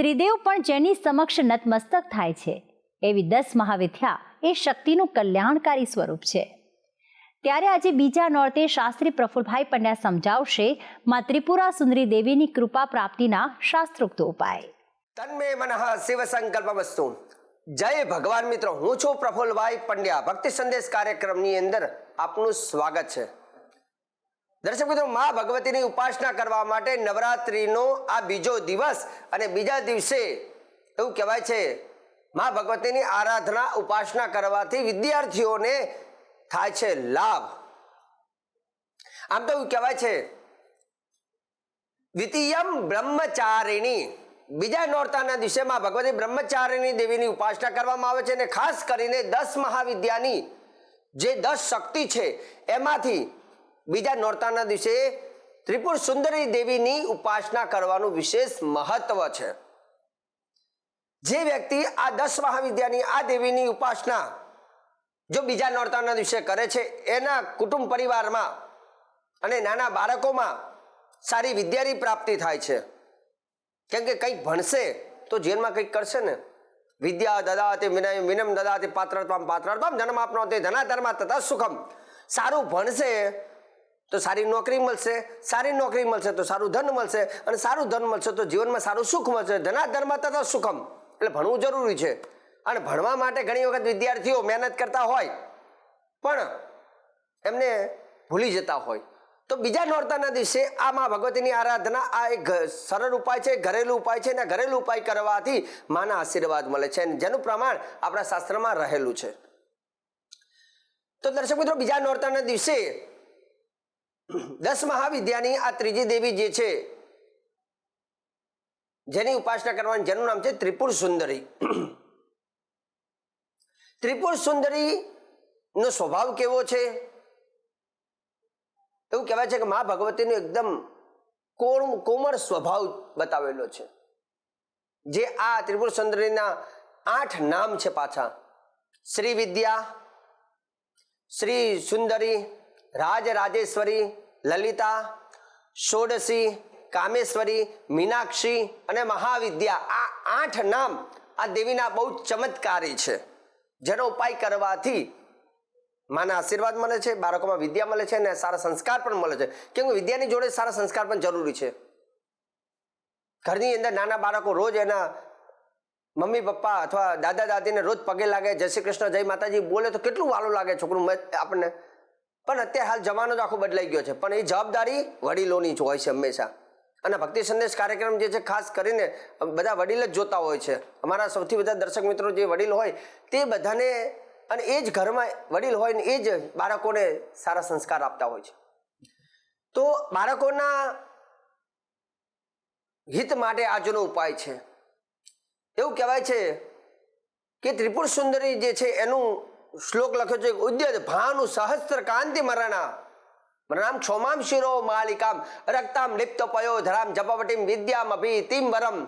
ત્રિદેવ પણ જેની સમક્ષ નતમસ્તક થાય છે. એવી દસ મહાવિદ્યા એ શક્તિનું કલ્યાણકારી સ્વરૂપ છે. ત્યારે આજે બીજા નોર્તે શાસ્ત્રી પ્રફુલભાઈ પંડ્યા સમજાવશે, મા ત્રિપુરા સુંદરી દેવીની કૃપા પ્રાપ્તિના શાસ્ત્રોક્ત ઉપાય. તન્મે મનઃ શિવ સંકલ્પમસ્તુ જય ભગવાન મિત્રો, હું છું પ્રફુલભાઈ પંડ્યા. ભક્તિ સંદેશ કાર્યક્રમની અંદર આપનું સ્વાગત છે. દર્શક મિત્રો, મા ભગવતીની ઉપાસના કરવા માટે નવરાત્રિનો આ બીજો દિવસ અને બીજા દિવસે એવું કહેવાય છે, મા ભગવતીની આરાધના, ઉપાસના કરવાથી વિદ્યાર્થીઓને થાય છે લાભ. આમ તો એવું કહેવાય છે, દ્વિતીયમ બ્રહ્મચારિણી. બીજા નોરતાના દિવસે માં ભગવતી બ્રહ્મચારિણી દેવીની ઉપાસના કરવામાં આવે છે અને ખાસ કરીને દસ મહાવિદ્યાની જે દસ શક્તિ છે, એમાંથી બીજા નોરતાના દિવસે ત્રિપુર સુંદરી દેવીની ઉપાસના કરવાનું વિશેષ મહત્વ છે. જે વ્યક્તિ આ દસ મહાવિદ્યાની આ દેવીની ઉપાસના જો બીજા નોરતાના દિવસે કરે છે, એના કુટુંબ પરિવારમાં અને નાના બાળકોમાં સારી વિદ્યાની પ્રાપ્તિ થાય છે. કેમ કે કંઈક ભણશે તો જીવનમાં કંઈક કરશે ને. વિદ્યા દદાતે વિનય વિનમ દદાતે પાત્રત્વમ પાત્રત્વમ ધનમાપનોતે ધનાધર્મા તથા સુખમ. સારું ભણશે તો સારી નોકરી મળશે, સારી નોકરી મળશે તો સારું ધન મળશે અને સારું ધન મળશે તો જીવનમાં સારું સુખ મળશે. ધનાધર્મ તથા સુખમ. એટલે ભણવું જરૂરી છે. અને ભણવા માટે ઘણી વખત વિદ્યાર્થીઓ મહેનત કરતા હોય, પણ એમને ભૂલી જતા હોય. તો બીજા નોરતાના દિવસે આ મા ભગવતીની આરાધના આ એક સરળ ઉપાય છે, ઘરેલું ઉપાય છે અને ઘરેલું ઉપાય કરવાથી માના આશીર્વાદ મળે છે અને જેનું પ્રમાણ આપણા શાસ્ત્રમાં રહેલું છે. તો દર્શક મિત્રો, બીજા નોરતાના દિવસે દસ મહાવિદ્યાની આ ત્રીજી દેવી જે છે, જેની ઉપાસના કરવાની જેનું નામ છે ત્રિપુર સુંદરી. ત્રિપુર સુંદરી નો સ્વભાવ કેવો છે? એવું કહેવાય છે કે મા ભગવતીનો એકદમ કોમ કોમળ સ્વભાવ બતાવેલો છે. જે આ ત્રિપુર સુંદરીના આઠ નામ છે પાછા. શ્રી વિદ્યા, શ્રી સુંદરી, રાજ રાજેશ્વરી લલિતા, ષોડશી, કામેશ્વરી, મીનાક્ષી અને મહાવિદ્યા આ આઠ નામ આ દેવીના બહુ ચમત્કારી છે. જેનો ઉપાય કરવાથી માના આશીર્વાદ મળે છે, બાળકોમાં વિદ્યા મળે છે અને સારા સંસ્કાર પણ મળે છે. કેમ કે વિદ્યાની જોડે સારા સંસ્કાર પણ જરૂરી છે. ઘરની અંદર નાના બાળકો રોજ એના મમ્મી, પપ્પા અથવા દાદા, દાદીને રોજ પગે લાગે, જય શ્રી કૃષ્ણ, જય માતાજી બોલે તો કેટલું વાલું લાગે છોકરું આપણને પણ અત્યારે હાલ જમાનો જ આખો બદલાઈ ગયો છે. પણ એ જવાબદારી વડીલોની જ હોય છે હંમેશા. અને ભક્તિ સંદેશ કાર્યક્રમ જે છે, ખાસ કરીને બધા વડીલ જ જોતા હોય છે. અમારા સૌથી બધા દર્શક મિત્રો જે વડીલ હોય, તે બધાને અને એ જ ઘરમાં વડીલ હોય ને એ જ બાળકોને સારા સંસ્કાર આપતા હોય છે. તો બાળકોના હિત માટે આજનો ઉપાય છે. એવું કહેવાય છે કે ત્રિપુર સુંદરી જે છે, એનું શ્લોક લખ્યો છે ઉદ્યત ભાનુ સહસ્ત્ર કાંતિ મરણા. મરણામ ક્ષોમામ શિરો, માલિકામ રક્તામ લિપ્ત પયો, ધરામ જપવટીમ વિદ્યામ અભિ તિમ્બરમ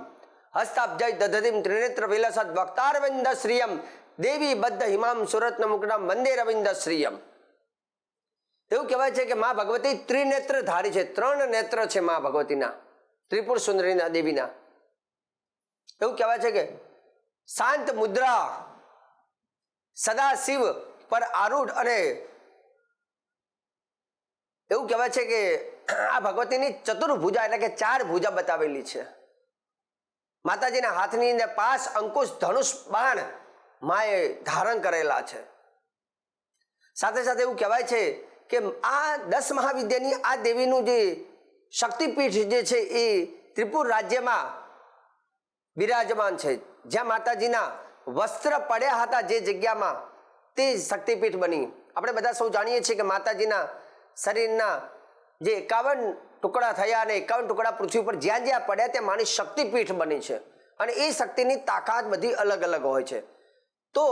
હસ્તાબ્જય દધતિમ ત્રિનેત્ર વિલસદ વક્તારવિંદ શ્રિયમ. દેવી બદ્ધ હિમામ સુરત્ન મુકડામ વંદે રવિંદ શ્રિયમ. એવું કહેવાય છે કે મા ભગવતી ત્રિનેત્ર ધારી છે, ત્રણ નેત્ર છે મા ભગવતીના, ત્રિપુર સુંદરીના દેવીના. એવું કહેવાય છે કે શાંત મુદ્રા સદા શિવ પર આરૂઢ અને એવું કહેવાય છે કે આ ભગવતીની ચતુર્ભુજા એટલે કે ચાર ભુજા બતાવેલી છે. માતાજીના હાથની અંદર પાસ અંકુશ ધનુષ બાણ માએ ધારણ કરેલા છે. સાથે સાથે એવું કહેવાય છે કે આ દસ મહાવિદ્યાની આ દેવીનું જે શક્તિપીઠ જે છે એ ત્રિપુર રાજ્યમાં બિરાજમાન છે. જ્યાં માતાજીના વસ્ત્ર પડ્યા હતા જે જગ્યામાં તે શક્તિપીઠ બની. આપણે બધા સૌ જાણીએ છીએ કે માતાજીના શરીરના જે એકાવન ટુકડા થયા અને એકાવન ટુકડા પૃથ્વી પર જ્યાં જ્યાં પડ્યા ત્યાં માની શક્તિપીઠ બની છે. અને એ શક્તિની તાકાત બધી અલગ અલગ હોય છે. તો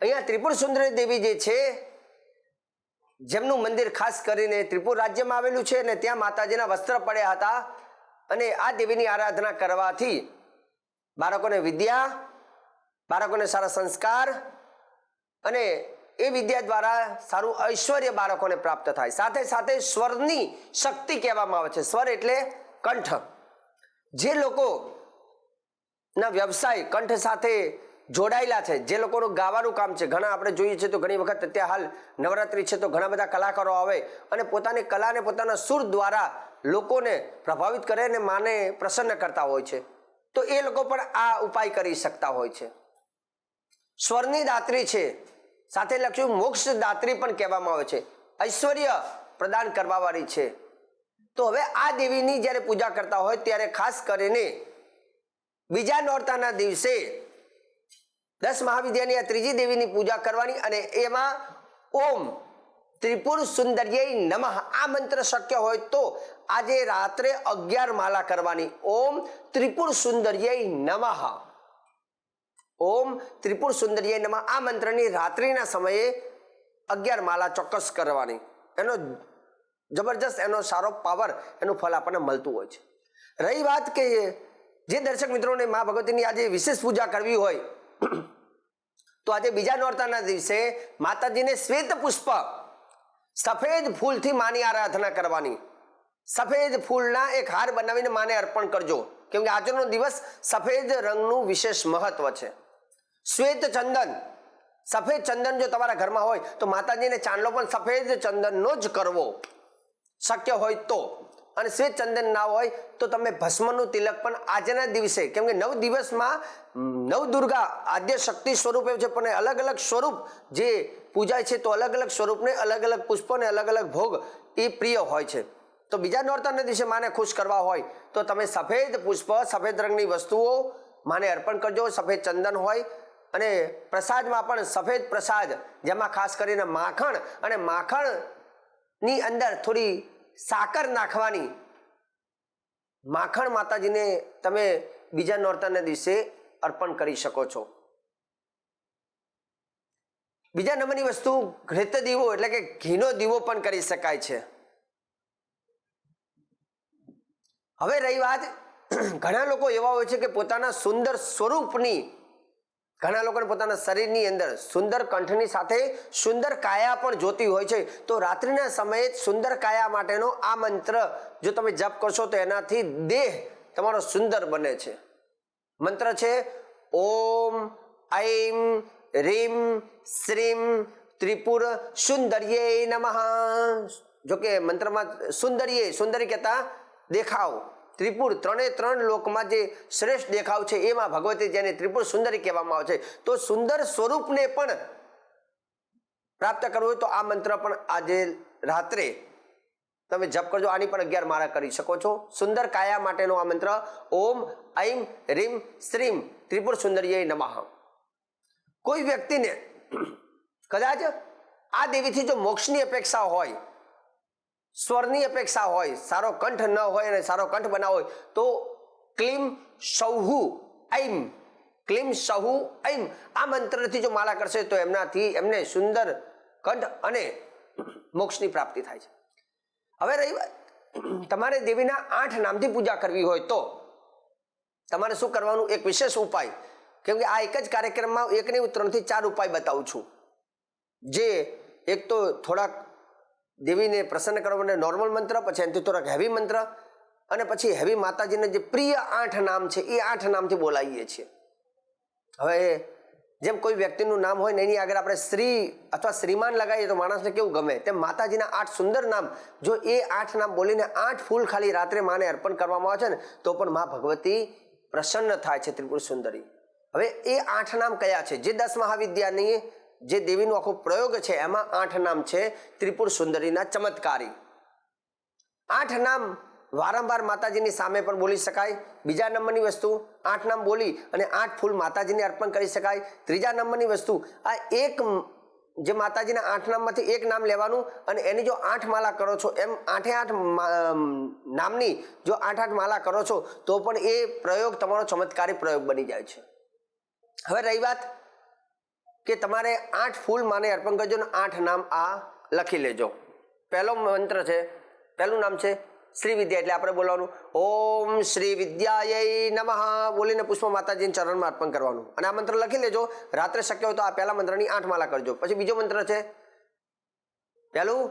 અહીંયા ત્રિપુર સુંદરી દેવી જે છે, જેમનું મંદિર ખાસ કરીને ત્રિપુર રાજ્યમાં આવેલું છે અને ત્યાં માતાજીના વસ્ત્ર પડ્યા હતા. અને આ દેવીની આરાધના કરવાથી બાળકોને વિદ્યા બાળકોને સારા સંસ્કાર અને એ વિદ્યા દ્વારા સારું ઐશ્વર્ય બાળકોને પ્રાપ્ત થાય. સાથે સાથે સ્વરની શક્તિ કહેવામાં આવે છે. સ્વર એટલે કંઠ. જે લોકો ના વ્યવસાય કંઠ સાથે જોડાયેલા છે, જે લોકોનું ગાવાનું કામ છે, ઘણા આપણે જોઈએ છે તો ઘણી વખત અત્યારે હાલ નવરાત્રિ છે તો ઘણા બધા કલાકારો આવે અને પોતાની કલાને પોતાના સુર દ્વારા લોકોને પ્રભાવિત કરે અને માને પ્રસન્ન કરતા હોય છે. તો એ લોકો પણ આ ઉપાય કરી શકતા હોય છે. સ્વરની દાત્રી છે. સાથે લખ્યું, મોક્ષ દાત્રી પણ કહેવામાં આવે છે. ઐશ્વર્ય પ્રદાન કરવાવાળી છે. તો હવે આ દેવીની જ્યારે પૂજા કરતા હોય, ત્યારે ખાસ કરીને બીજા નોરતાના દિવસે દસ મહાવિદ્યાની આ ત્રીજી દેવીની પૂજા કરવાની અને એમાં ઓમ ત્રિપુર સુંદર્ય નમઃ આ મંત્ર શક્ય હોય તો આજે રાત્રે અગિયાર માલા કરવાની. ઓમ ત્રિપુર સુંદર્ય નમઃ. ઓમ ત્રિપુર સુંદર્ય નમઃ. આ મંત્રની રાત્રિના સમયે અગિયાર માલા ચોક્કસ કરવાની. એનો જબરજસ્ત, એનો સારો પાવર, એનું ફળ આપણને મળતું હોય છે. રહી વાત કે જે દર્શક મિત્રોને મા ભગવતીની આજે વિશેષ પૂજા કરવી હોય, તો આજે બીજા નોરતાના દિવસે માતાજીને શ્વેત પુષ્પ, સફેદ ફૂલથી માની આરાધના કરવાની. સફેદ ફૂલના એક હાર બનાવીને માને અર્પણ કરજો. કેમ કે આજનો દિવસ સફેદ રંગનું વિશેષ મહત્વ છે. શ્વેત ચંદન. સફેદ ચંદન જો તમારા ઘરમાં હોય, તો માતાજીને ચાંદલો પણ સફેદ ચંદનનો જ કરવો. શક્ય હોય તો. અને શ્વેત ચંદન ના હોય, તો તમે ભસ્મનું તિલક પણ આજના દિવસે કેમ કે નવ દિવસમાં નવ દુર્ગા આદ્ય શક્તિ સ્વરૂપ છે, પણ અલગ અલગ સ્વરૂપ જે પૂજાય છે, તો અલગ અલગ સ્વરૂપને અલગ અલગ પુષ્પોને અલગ અલગ ભોગ એ પ્રિય હોય છે. તો બીજા નોરતાના દિવસે માને ખુશ કરવા હોય, તો તમે સફેદ પુષ્પ, સફેદ રંગની વસ્તુઓ માને અર્પણ કરજો. સફેદ ચંદન હોય અને પ્રસાદમાં પણ સફેદ પ્રસાદ, જેમાં ખાસ કરીને માખણ અને માખણની અંદર થોડી સાકર નાખવાની. માખણ માતાજીને તમે બીજા નોરતાના દિવસે અર્પણ કરી શકો છો. બીજા નંબરની વસ્તુ, ઘૃત દીવો એટલે કે ઘીનો દીવો પણ કરી શકાય છે. હવે રહી વાત, ઘણા લોકો એવા હોય છે કે પોતાના સુંદર સ્વરૂપની ઘણા લોકોને પોતાના શરીરની અંદર સુંદર કંઠની સાથે સુંદર કાયા પણ જોતી હોય છે. તો રાત્રિના સમયે સુંદર કાયા માટેનો આ મંત્ર જો તમે જપ કરશો તો એનાથી દેહ તમારો સુંદર બને છે. મંત્ર છે, ઓમ, ઐમ, રીમ, શ્રીમ, ત્રિપુર, સુંદર્યે નમઃ. જોકે મંત્રમાં સુંદર્યે, સુંદરી કહેતા દેખાવ. ત્રિપુર ત્રણે ત્રણ લોકમાં જે શ્રેષ્ઠ દેખાવ છે, એમાં ભગવતી જેને ત્રિપુર સુંદરી કહેવામાં આવે છે. તો સુંદર સ્વરૂપને પણ પ્રાપ્ત કરવું હોય તો આ મંત્ર પણ આજે રાત્રે તમે જપ કરજો, આની પણ અગિયાર માળા કરી શકો છો. સુંદર કાયા માટેનો આ મંત્ર, ઓમ ઐમ રીમ શ્રીમ ત્રિપુર સુંદરીય નમઃ. કોઈ વ્યક્તિને કદાચ આ દેવીથી જો મોક્ષની અપેક્ષા હોય સ્વરની અપેક્ષા હોય, સારો કંઠ ન હોય અને સારો કંઠ બનાવો હોય, તો ક્લીમ સૌહુ ઐમ ક્લીમ સહુ ઐમ આ મંત્રથી જો માળા કરશે તો એમનાથી એમને સુંદર કંઠ અને મોક્ષની પ્રાપ્તિ થાય છે. હવે રહી વાત, તમારે દેવીના આઠ નામથી પૂજા કરવી હોય તો તમારે શું કરવાનું? એક વિશેષ ઉપાય, કેમ કે આ એક જ કાર્યક્રમમાં એક નહીં ત્રણથી ચાર ઉપાય બતાવું છું. જે એક તો થોડાક દેવીને પ્રસન્ન કરવા માટે નોર્મલ મંત્ર, પછી એનાથી હેવી મંત્ર, અને પછી હેવી માતાજીના જે પ્રિય આઠ નામ છે, એ આઠ નામથી બોલાવીએ છીએ. હવે જેમ કોઈ વ્યક્તિનું નામ હોય ને એની આગળ આપણે શ્રી અથવા શ્રીમાન લગાવીએ તો માણસને કેવું ગમે? તેમ માતાજીના આઠ સુંદર નામ, જો એ આઠ નામ બોલીને આઠ ફૂલ ખાલી રાત્રે માને અર્પણ કરવામાં આવે છે ને, તો પણ મા ભગવતી પ્રસન્ન થાય છે ત્રિપુર સુંદરી. હવે એ આઠ નામ કયા છે? જે દસ મહાવિદ્યાની જે દેવીનો આખો પ્રયોગ છે, એમાં આઠ નામ છે, ત્રિપુર સુંદરીના ચમત્કારી. આઠ નામ વારંવાર માતાજીની સામે પણ બોલી શકાય. બીજા નંબરની વસ્તુ આઠ નામ બોલી અને આઠ ફૂલ માતાજીને અર્પણ કરી શકાય. ત્રીજા નંબરની વસ્તુ આ એક જે માતાજીના આઠ નામમાંથી એક નામ લેવાનું અને એની જો આઠ માલા કરો છો, એમ આઠે આઠ નામની જો આઠ આઠ માલા કરો છો, તો પણ એ પ્રયોગ તમારો ચમત્કારી પ્રયોગ બની જાય છે. હવે રહી વાત કે તમારે આઠ ફૂલ માને અર્પણ કરજો ને આઠ નામ આ લખી લેજો. પહેલો મંત્ર છે, પહેલું નામ છે શ્રી વિદ્યા એટલે આપણે બોલવાનું, ઓમ શ્રી વિદ્યાય નમઃ બોલીને પુષ્પ માતાજીના ચરણમાં અર્પણ કરવાનું. અને આ મંત્ર લખી લેજો, રાત્રે શક્ય હોય તો આ પહેલા મંત્રની આઠ માલા કરજો. પછી બીજો મંત્ર છે, પહેલું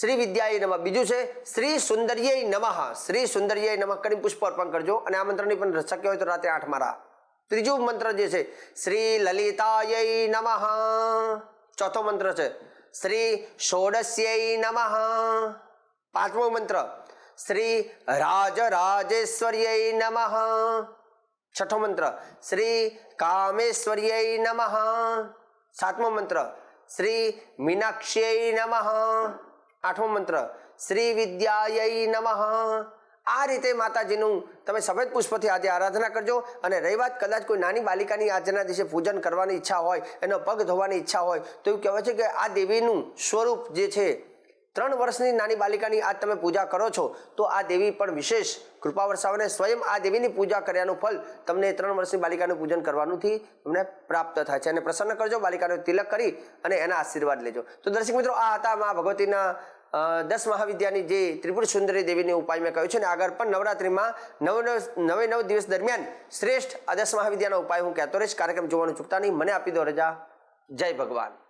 શ્રી વિદ્યાય નમઃ. બીજું છે શ્રી સુંદર્ય નમઃ. શ્રી સુંદર્ય નમઃ કરી પુષ્પ અર્પણ કરજો. અને આ મંત્રની પણ શક્ય હોય તો રાત્રે આઠ મારા ત્રીજું મંત્ર જે છે, શ્રી લલિતાય નમઃ. ચોથો મંત્ર છે, શ્રી ષોડસ્ય નમઃ. પાંચમો મંત્ર, શ્રી રાજરાજેશ્વર્ય નમઃ. છઠ્ઠો મંત્ર, શ્રી કામેશ્વર્ય નમઃ. સાતમો મંત્ર, શ્રી મીનાક્ષ્ય નમઃ. આઠમો મંત્ર, શ્રી વિદ્યાય નમઃ. આ રીતે માતાજીનું તમે સફેદ પુષ્પથી આજે આરાધના કરજો અને રહી વાત કદાચ કોઈ નાની બાલિકાની આજના દિવસે પૂજન કરવાની ઈચ્છા હોય, એનો પગ ધોવાની ઈચ્છા હોય, તો એવું કહેવાય છે કે આ દેવીનું સ્વરૂપ જે છે, ત્રણ વર્ષની નાની બાલિકાની આજ તમે પૂજા કરો છો, તો આ દેવી પણ વિશેષ કૃપા વરસાવને સ્વયં આ દેવીની પૂજા કર્યાનું ફલ તમને ત્રણ વર્ષની બાલિકાનું પૂજન કરવાનુંથી તમને પ્રાપ્ત થાય છે. અને પ્રસન્ન કરજો, બાલિકાનો તિલક કરી અને એના આશીર્વાદ લેજો. તો દર્શક મિત્રો, આ હતા મા ભગવતીના દસ મહાવિદ્યાની જે ત્રિપુર સુંદરી દેવીની ઉપાય મેં કહ્યું છે ને, આગળ પણ નવરાત્રિમાં નવ નવ, નવે નવ દિવસ દરમિયાન શ્રેષ્ઠ આ દસ મહાવિદ્યાનો ઉપાય હું કહેતો રહીશ. કાર્યક્રમ જોવાનું ચૂકતા નહીં. મને આપી દો રજા. જય ભગવાન.